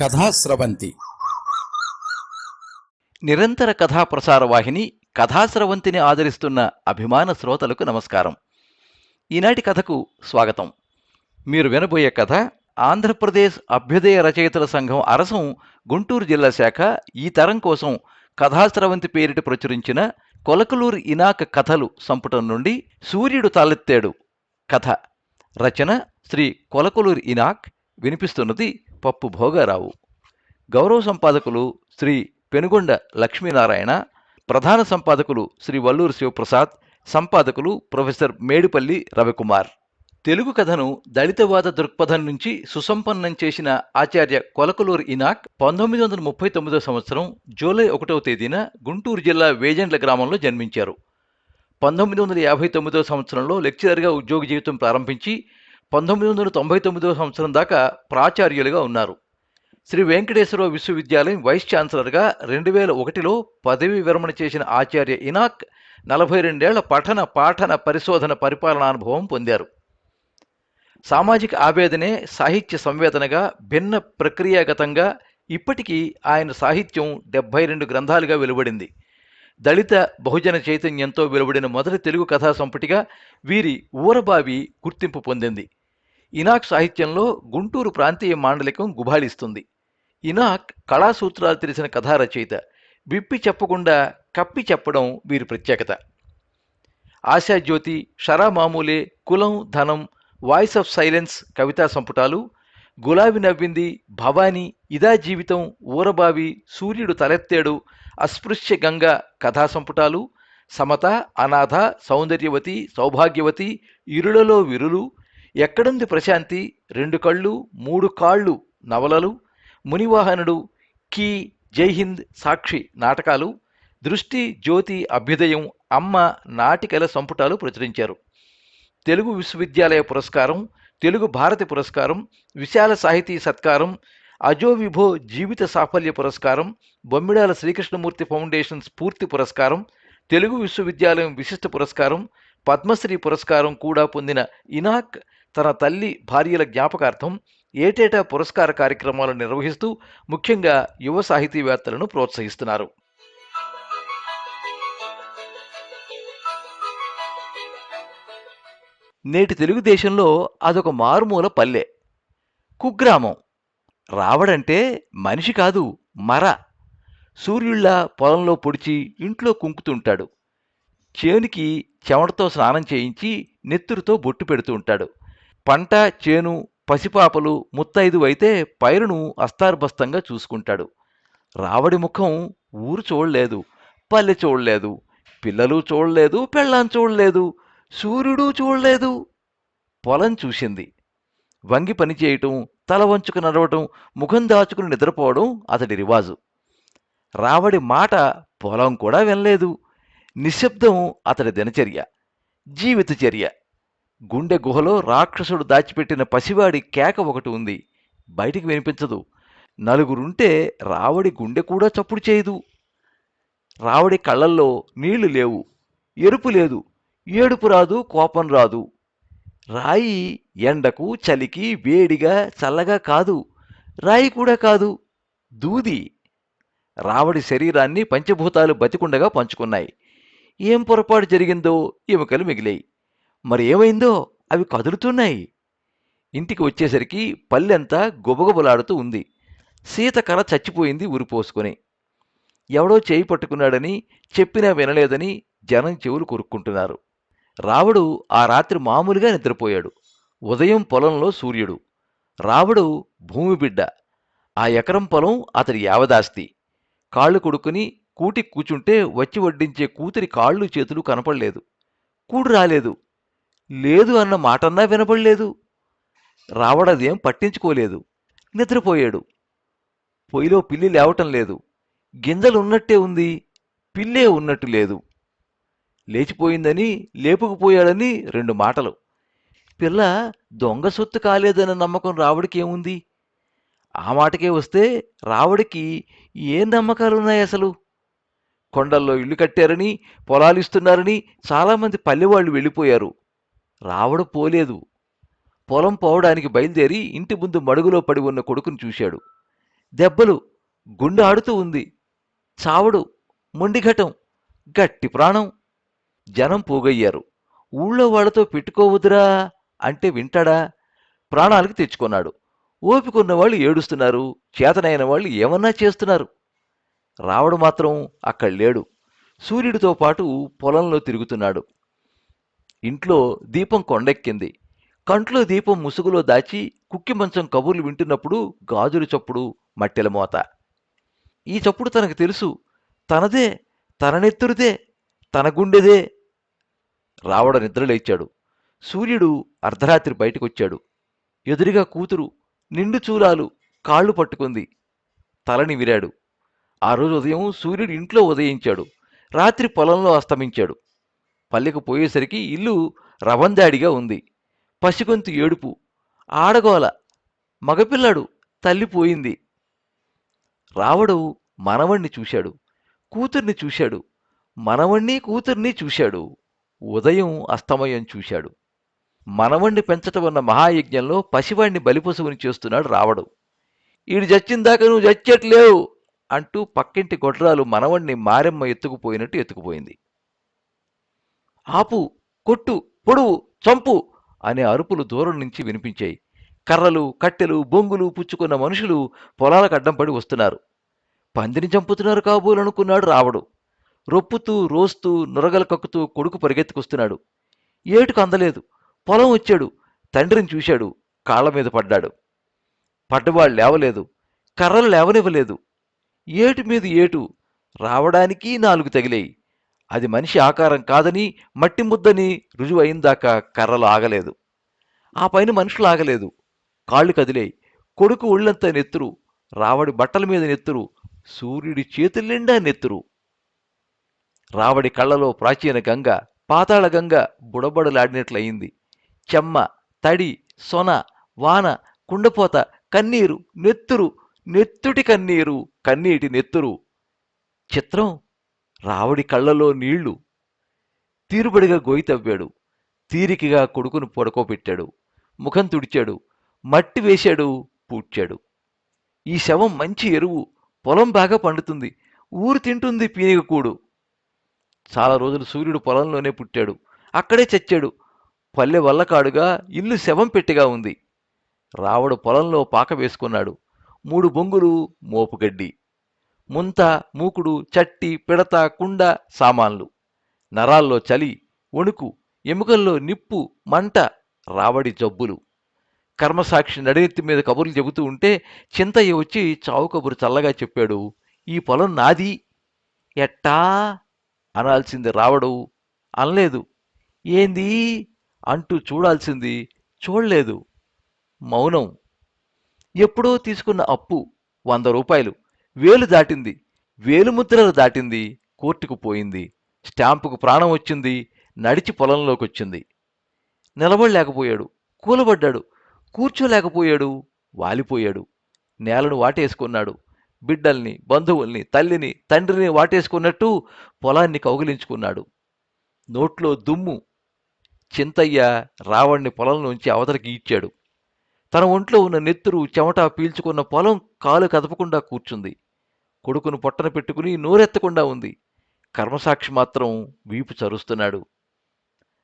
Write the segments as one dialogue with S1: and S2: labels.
S1: కథాస్రవంతి
S2: నిరంతర కథా ప్రసార వాహిని కథాస్రవంతిని ఆదరిస్తున్న అభిమాన శ్రోతలకు నమస్కారం. ఈనాటి కథకు స్వాగతం. మీరు వినబోయే కథ ఆంధ్రప్రదేశ్ అభ్యుదయ రచయితల సంఘం అరసం గుంటూరు జిల్లా శాఖ ఈ తరం కోసం కథాస్రవంతి పేరిట ప్రచురించిన కొలకలూరు ఇనాక కథలు సంపుటం నుండి సూర్యుడు తలెత్తాడు కథ. రచన శ్రీ కొలకలూరు ఇనాక్. వినిపిస్తున్నది పప్పు భోగారావు. గౌరవ సంపాదకులు శ్రీ పెనుగొండ లక్ష్మీనారాయణ ప్రధాన సంపాదకులు శ్రీ వల్లూరు శివప్రసాద్ సంపాదకులు ప్రొఫెసర్ మేడిపల్లి రవికుమార్. తెలుగు కథను దళితవాద దృక్పథం నుంచి సుసంపన్నం చేసిన ఆచార్య కొలకలూరు ఇనాక్ పంతొమ్మిది వందల ముప్పై తొమ్మిదో సంవత్సరం జూలై ఒకటవ తేదీన గుంటూరు జిల్లా వేజెండ్ల గ్రామంలో జన్మించారు. పంతొమ్మిది వందల యాభై తొమ్మిదో సంవత్సరంలో లెక్చరర్గా ఉద్యోగ జీవితం ప్రారంభించి పంతొమ్మిది వందల తొంభై తొమ్మిదో సంవత్సరం దాకా ప్రాచార్యులుగా ఉన్నారు. శ్రీ వెంకటేశ్వర విశ్వవిద్యాలయం వైస్ ఛాన్సలర్గా రెండు వేల ఒకటిలో పదవీ విరమణ చేసిన ఆచార్య ఇనాక్ నలభై రెండేళ్ళ పఠన పాఠన పరిశోధన పరిపాలనానుభవం పొందారు. సామాజిక ఆవేదనే సాహిత్య సంవేదనగా భిన్న ప్రక్రియాగతంగా ఇప్పటికీ ఆయన సాహిత్యం డెబ్బై రెండు గ్రంథాలుగా వెలువడింది. దళిత బహుజన చైతన్యంతో వెలువడిన మొదటి తెలుగు కథా సంపుటిగా వీరి ఊరబావి గుర్తింపు పొందింది. ఇనాక్ సాహిత్యంలో గుంటూరు ప్రాంతీయ మాండలికం గుబాళిస్తుంది ఇనాక్ కళాసూత్రాలు తెలిసిన కథా రచయిత విప్పి చెప్పకుండా కప్పి చెప్పడం వీరి ప్రత్యేకత. ఆశాజ్యోతి షరా మామూలే కులం ధనం వాయిస్ ఆఫ్ సైలెన్స్ కవితా సంపుటాలు గులాబీ నవ్వింది భవానీ ఇదా జీవితం ఊరబావి సూర్యుడు తలెత్తాడు అస్పృశ్య గంగ కథా సంపుటాలు సమత అనాథ సౌందర్యవతి సౌభాగ్యవతి ఇరులలో విరులు ఎక్కడుంది ప్రశాంతి? రెండు కళ్ళు మూడు కాళ్ళు నవలలు. మునివాహనుడు కీ జైహింద్ సాక్షి నాటకాలు. దృష్టి జ్యోతి అభ్యుదయం అమ్మ నాటికల సంపుటాలు ప్రచురించారు. తెలుగు విశ్వవిద్యాలయ పురస్కారం తెలుగు భారతి పురస్కారం విశాల సాహితీ సత్కారం అజో విభో జీవిత సాఫల్య పురస్కారం బొమ్మిడాల శ్రీకృష్ణమూర్తి ఫౌండేషన్ స్ఫూర్తి పురస్కారం తెలుగు విశ్వవిద్యాలయం విశిష్ట పురస్కారం పద్మశ్రీ పురస్కారం కూడా పొందిన ఇనాక్ తన తల్లి భార్యల జ్ఞాపకార్థం ఏటేటా పురస్కార కార్యక్రమాలు నిర్వహిస్తూ ముఖ్యంగా యువ సాహితీవేత్తలను ప్రోత్సహిస్తున్నారు. నేటి తెలుగుదేశంలో అదొక మారుమూల పల్లె. కుగ్రామం. రావడంటే మనిషి కాదు మర. సూర్యుళ్ళ పొలంలో పొడిచి ఇంట్లో కుంకుతుంటాడు. చేనుకి చెమటతో స్నానం చేయించి నెత్తురుతో బొట్టు పెడుతూ ఉంటాడు. పంట చేను పసిపాపలు ముత్తైదు అయితే పైరును అస్తార్బస్తంగా చూసుకుంటాడు. రావడి ముఖం ఊరు చూడలేదు పల్లె చూడలేదు పిల్లలు చూడలేదు పెళ్ళాం చూడలేదు సూర్యుడు చూడలేదు. పొలం చూసింది. వంగి పని చేయటం తల వంచుకు నడవటం ముఖం దాచుకుని నిద్రపోవడం అతడి రివాజు. రావడి మాట పొలం కూడా వినలేదు. నిశ్శబ్దం అతడి దినచర్య జీవితచర్య గుండె గుహలో రాక్షసుడు దాచిపెట్టిన పసివాడి కేక ఒకటి ఉంది. బయటికి వినిపించదు. నలుగురుంటే రావడి గుండె కూడా చప్పుడు చేయదు. రావడి కళ్ళల్లో నీళ్ళు లేవు. ఎరుపు లేదు. ఏడుపు రాదు కోపం రాదు. రాయి ఎండకు చలికి వేడిగా చల్లగా కాదు. రాయి కూడా కాదు. దూది. రావడి శరీరాన్ని పంచభూతాలు బతికుండగా పంచుకున్నాయి. ఏం పొరపాటు జరిగిందో ఎముకలు మిగిలాయి. మరి ఏమైందో? అవి కదులుతున్నాయి. ఇంటికి వచ్చేసరికి పల్లెంతా గుబగుబలాడుతూ ఉంది. సీత కల చచ్చిపోయింది ఉరిపోసుకొని ఎవడో చేయి పట్టుకున్నాడని చెప్పినా వినలేదని జనం చెవులు కొరుక్కుంటున్నారు. రావుడు ఆ రాత్రి మామూలుగా నిద్రపోయాడు. ఉదయం పొలంలో సూర్యుడు. రావుడు భూమి బిడ్డ. ఆ ఎకరం పొలం అతడి యావదాస్తి. కాళ్ళు కొడుకుని కూటి కూచుంటే వచ్చి వడ్డించే కూతురి కాళ్ళు చేతులు కనపడలేదు. కూడు రాలేదు. లేదు అన్న మాటన్నా వినపడలేదు రావడదేం పట్టించుకోలేదు. నిద్రపోయాడు. పొయ్యిలో పిల్లి లేవటం లేదు. గింజలు ఉన్నట్టే ఉంది. పిల్లే ఉన్నట్టు లేదు. లేచిపోయిందని లేపుకుపోయాడని రెండు మాటలు. పిల్ల దొంగ సొత్తు కాలేదన్న నమ్మకం రావుడికి ఏముంది? ఆ మాటకే వస్తే రావుడికి ఏ నమ్మకాలున్నాయి అసలు? కొండల్లో ఇల్లు కట్టారని పొలాలు ఇస్తున్నారని చాలామంది పల్లెవాళ్ళు వెళ్ళిపోయారు. రావడు పోలేదు. పొలం పోవడానికి బయలుదేరి ఇంటి ముందు మడుగులో పడి ఉన్న కొడుకును చూశాడు. దెబ్బలు గుండె ఆడుతూ ఉంది. చావడు మొండిఘటం గట్టి ప్రాణం. జనం పోగయ్యారు. ఊళ్ళో వాళ్ళతో పెట్టుకోవద్దురా అంటే వింటాడా? ప్రాణాలకి తెచ్చుకున్నాడు. ఓపికొన్న వాళ్ళు ఏడుస్తున్నారు. చేతనైన వాళ్ళు ఏమన్నా చేస్తున్నారు. రావడు మాత్రం అక్కడ లేడు. సూర్యుడితో పాటు పొలంలో తిరుగుతున్నాడు. ఇంట్లో దీపం కొండెక్కింది. కంట్లో దీపం ముసుగులో దాచి కుక్కి మంచం కబుర్లు వింటున్నప్పుడు గాజుల చప్పుడు మట్టెల మోత. ఈ చప్పుడు తనకు తెలుసు. తనదే తన నెత్తురుదే తన గుండెదే. రావడ నిద్రలేచాడు సూర్యుడు అర్ధరాత్రి బయటకొచ్చాడు. ఎదురుగా కూతురు నిండు చూలాలు కాళ్ళు పట్టుకుంది. తలని విరాడు. ఆ రోజు ఉదయం సూర్యుడు ఇంట్లో ఉదయించాడు. రాత్రి పొలంలో అస్తమించాడు. పల్లెకు పోయేసరికి ఇల్లు రవందాడిగా ఉంది. పసిగొంతు ఏడుపు. ఆడగోల. మగపిల్లాడు తల్లి పోయింది. రావడు మనవణ్ణి చూశాడు. కూతుర్ని చూశాడు. మనవణ్ణి కూతుర్ని చూశాడు. ఉదయం అస్తమయం చూశాడు. మనవణ్ణి పెంచటం ఉన్న మహాయజ్ఞంలో పసివాణ్ణి బలిపశువుని చేస్తున్నాడు రావడు. ఈడు చచ్చిందాక నువ్వు చచ్చట్లేవు అంటూ పక్కింటి గొడ్రాలు మనవణ్ణి మారెమ్మ ఎత్తుకుపోయినట్టు ఎత్తుకుపోయింది. ఆపు కొట్టు పొడువు చంపు అనే అరుపులు దూరం నుంచి వినిపించాయి. కర్రలు కట్టెలు బొంగులు పుచ్చుకున్న మనుషులు పొలాలకు అడ్డం పడి వస్తున్నారు. పందిని చంపుతున్నారు కాబోలనుకున్నాడు రావడు. రొప్పుతూ రోస్తూ నురగలు కక్కుతూ కొడుకు పరిగెత్తుకొస్తున్నాడు. ఏటుకు అందలేదు. పొలం వచ్చాడు. తండ్రిని చూశాడు. కాళ్ళ మీద పడ్డాడు. పడ్డవాళ్ళు లేవలేదు. కర్రలు లేవనివ్వలేదు. ఏటు మీద ఏటు రావడానికి నాలుగు తగిలేయి. అది మనిషి ఆకారం కాదని మట్టి ముద్దని రుజువు అయిందాకా కర్రలు ఆగలేదు. ఆ పైన మనుషులు ఆగలేదు. కాళ్ళు కదిలేయి. కొడుకు ఒళ్ళంతా నెత్తురు. రావడి బట్టల మీద నెత్తురు. సూర్యుడి చేతుల నిండా నెత్తురు. రావడి కళ్ళలో ప్రాచీన గంగ పాతాళ గంగ బుడబడలాడినట్లయింది. చెమ్మ తడి సొన వాన కుండపోత కన్నీరు నెత్తురు నెత్తుటి కన్నీరు కన్నీటి నెత్తురు. చిత్రం రావడి కళ్ళలో నీళ్ళు. తీరుబడిగా గోయి తవ్వాడు తీరికగా కొడుకును పడుకోబెట్టాడు. ముఖం తుడిచాడు. మట్టి వేశాడు. పూడ్చాడు. ఈ శవం మంచి ఎరువు. పొలం బాగా పండుతుంది. ఊరు తింటుంది పీనిగ కూడు చాలా రోజులు సూర్యుడు పొలంలోనే పుట్టాడు. అక్కడే చచ్చాడు. పల్లె వల్లకాడుగా ఇల్లు శవం పెట్టిగా ఉంది. రావడు పొలంలో పాక వేసుకున్నాడు. మూడు బొంగులు మోపుగడ్డి. ముంత మూకుడు చట్టి పిడత కుండ సామాన్లు. నరాల్లో చలి వణుకు ఎముకల్లో నిప్పు మంట రావడి జబ్బులు. కర్మసాక్షి నడినెత్తి మీద కబుర్లు చెబుతూ ఉంటే చింతయ్య వచ్చి చావు కబురు చల్లగా చెప్పాడు. ఈ పొలం నాది. ఎట్టా? అనాల్సింది రావడు. అనలేదు. ఏంది? అంటూ చూడాల్సింది చూడలేదు. మౌనం. ఎప్పుడో తీసుకున్న అప్పు వంద రూపాయలు. వేలు దాటింది. వేలుముద్రలు దాటింది. కోర్టుకు పోయింది. స్టాంపుకు ప్రాణం వచ్చింది. నడిచి పొలంలోకి వచ్చింది నిలబడలేకపోయాడు కూలబడ్డాడు. కూర్చోలేకపోయాడు. వాలిపోయాడు. నేలను వాటేసుకున్నాడు. బిడ్డల్ని బంధువుల్ని తల్లిని తండ్రిని వాటేసుకున్నట్టు పొలాన్ని కౌగిలించుకున్నాడు. నోట్లో దుమ్ము. చింతయ్య రావణ్ణి పొలంలోంచి అవతలికి ఇచ్చాడు తన ఒంట్లో ఉన్న నెత్తురు చెమట పీల్చుకున్న పొలం కాలు కదపకుండా కూర్చుంది. కొడుకును పొట్టన పెట్టుకుని నోరెత్తకుండా ఉంది. కర్మసాక్షి మాత్రం వీపు చరుస్తున్నాడు.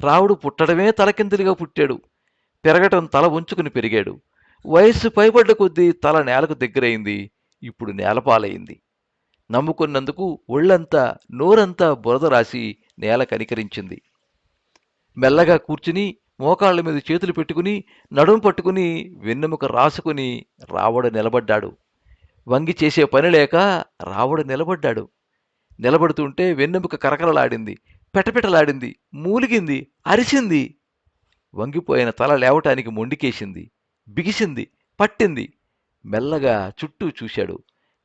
S2: రావుడు పుట్టడమే తలకిందులుగా పుట్టాడు. పెరగటం తల ఉంచుకుని పెరిగాడు. వయస్సు పైబడ్డ కొద్దీ తల నేలకు దగ్గరైంది. ఇప్పుడు నేలపాలైంది. నమ్ముకున్నందుకు ఒళ్ళంతా నోరంతా బురద రాసి నేల కనికరించింది. మెల్లగా కూర్చుని మోకాళ్ళ మీద చేతులు పెట్టుకుని నడుము పట్టుకుని వెన్నెముక రాసుకుని రావడ నిలబడ్డాడు. వంగి చేసే పని లేక రావుడు నిలబడ్డాడు. నిలబడుతుంటే వెన్నెముక కరకరలాడింది పెటపెటలాడింది మూలిగింది అరిసింది వంగిపోయిన తల లేవటానికి మొండికేసింది బిగిసింది పట్టింది. మెల్లగా చుట్టూ చూశాడు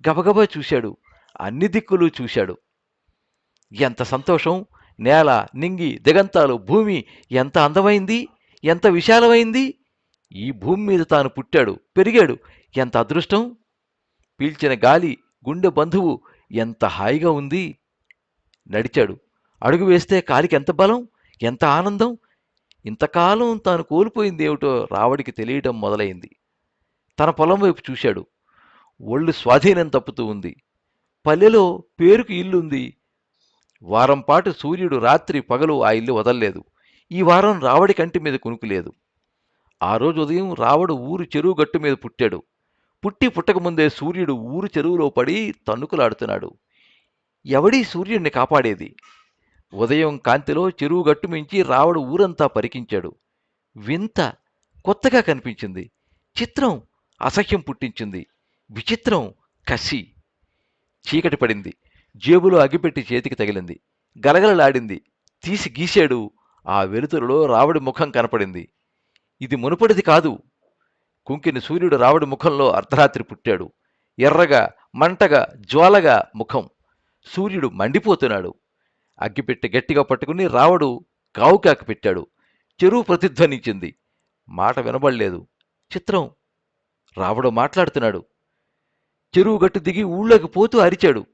S2: గబగబా చూశాడు అన్ని దిక్కులు చూశాడు. ఎంత సంతోషం! నేల నింగి దిగంతాలు భూమి ఎంత అందమైంది? ఎంత విశాలమైంది? ఈ భూమి మీద తాను పుట్టాడు పెరిగాడు. ఎంత అదృష్టం! పీల్చిన గాలి గుండె బంధువు ఎంత హాయిగా ఉంది? నడిచాడు. అడుగు వేస్తే కాలికి ఎంత బలం ఎంత ఆనందం? ఇంతకాలం తాను కోల్పోయింది ఏమిటో రావడికి తెలియటం మొదలైంది. తన పొలం వైపు చూశాడు. ఒళ్ళు స్వాధీనం తప్పుతూ ఉంది. పల్లెలో పేరుకు ఇల్లుంది. వారం పాటు సూర్యుడు రాత్రి పగలు ఆ ఇల్లు వదల్లేదు. ఈ వారం రావడి కంటి మీద కునుకులేదు ఆ రోజు ఉదయం రావడు ఊరు చెరువు గట్టు మీద పుట్టాడు. పుట్టి పుట్టకముందే సూర్యుడు ఊరు చెరువులో పడి తన్నుకులాడుతున్నాడు ఎవడీ సూర్యుడిని కాపాడేది? ఉదయం కాంతిలో చెరువు గట్టుమించి రావడు ఊరంతా పరికించాడు. వింత కొత్తగా కనిపించింది. చిత్రం అసహ్యం పుట్టించింది. విచిత్రం కసి. చీకటి పడింది. జేబులో అగిపెట్టి చేతికి తగిలింది. గలగలలాడింది. తీసి గీశాడు. ఆ వెలుతురులో రావడి ముఖం కనపడింది. ఇది మునుపటిది కాదు. కుంకిని సూర్యుడు రావడి ముఖంలో అర్ధరాత్రి పుట్టాడు. ఎర్రగా మంటగా జ్వాలగా ముఖం. సూర్యుడు మండిపోతున్నాడు. అగ్గిపెట్టె గట్టిగా పట్టుకుని రావడు కావుకాకి పెట్టాడు. చెరువు ప్రతిధ్వనించింది. మాట వినబడలేదు. చిత్రం. రావడు మాట్లాడుతున్నాడు. చెరువు గట్టు దిగి ఊళ్ళోకి పోతూ అరిచాడు.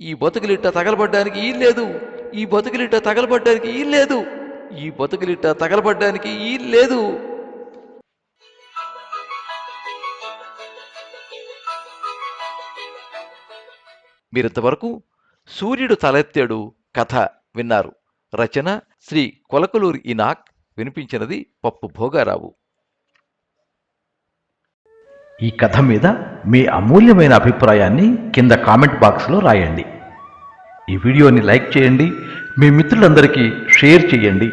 S2: ఈ బతుకులిట్ట తగలబడ్డానికి ఈ లేదు. ఈ బతుకులిట్ట తగలబడ్డానికి ఈ లేదు. ఈ బతుకులిట్ట తగలబడ్డానికి ఈ లేదు. మీరింతవరకు సూర్యుడు తలెత్తాడు కథ విన్నారు. రచన శ్రీ కొలకలూరి ఇనాక్. వినిపించినది పప్పు భోగారావు.
S1: ఈ కథ మీద మీ అమూల్యమైన అభిప్రాయాన్ని కింద కామెంట్ బాక్స్లో రాయండి. ఈ వీడియోని లైక్ చేయండి మీ మిత్రులందరికీ షేర్ చేయండి.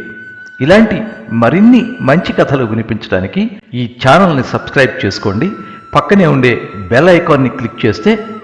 S1: ఇలాంటి మరిన్ని మంచి కథలు వినిపించడానికి ఈ ఛానల్ని సబ్స్క్రైబ్ చేసుకోండి. పక్కనే ఉండే బెల్ ఐకాన్ని క్లిక్ చేస్తే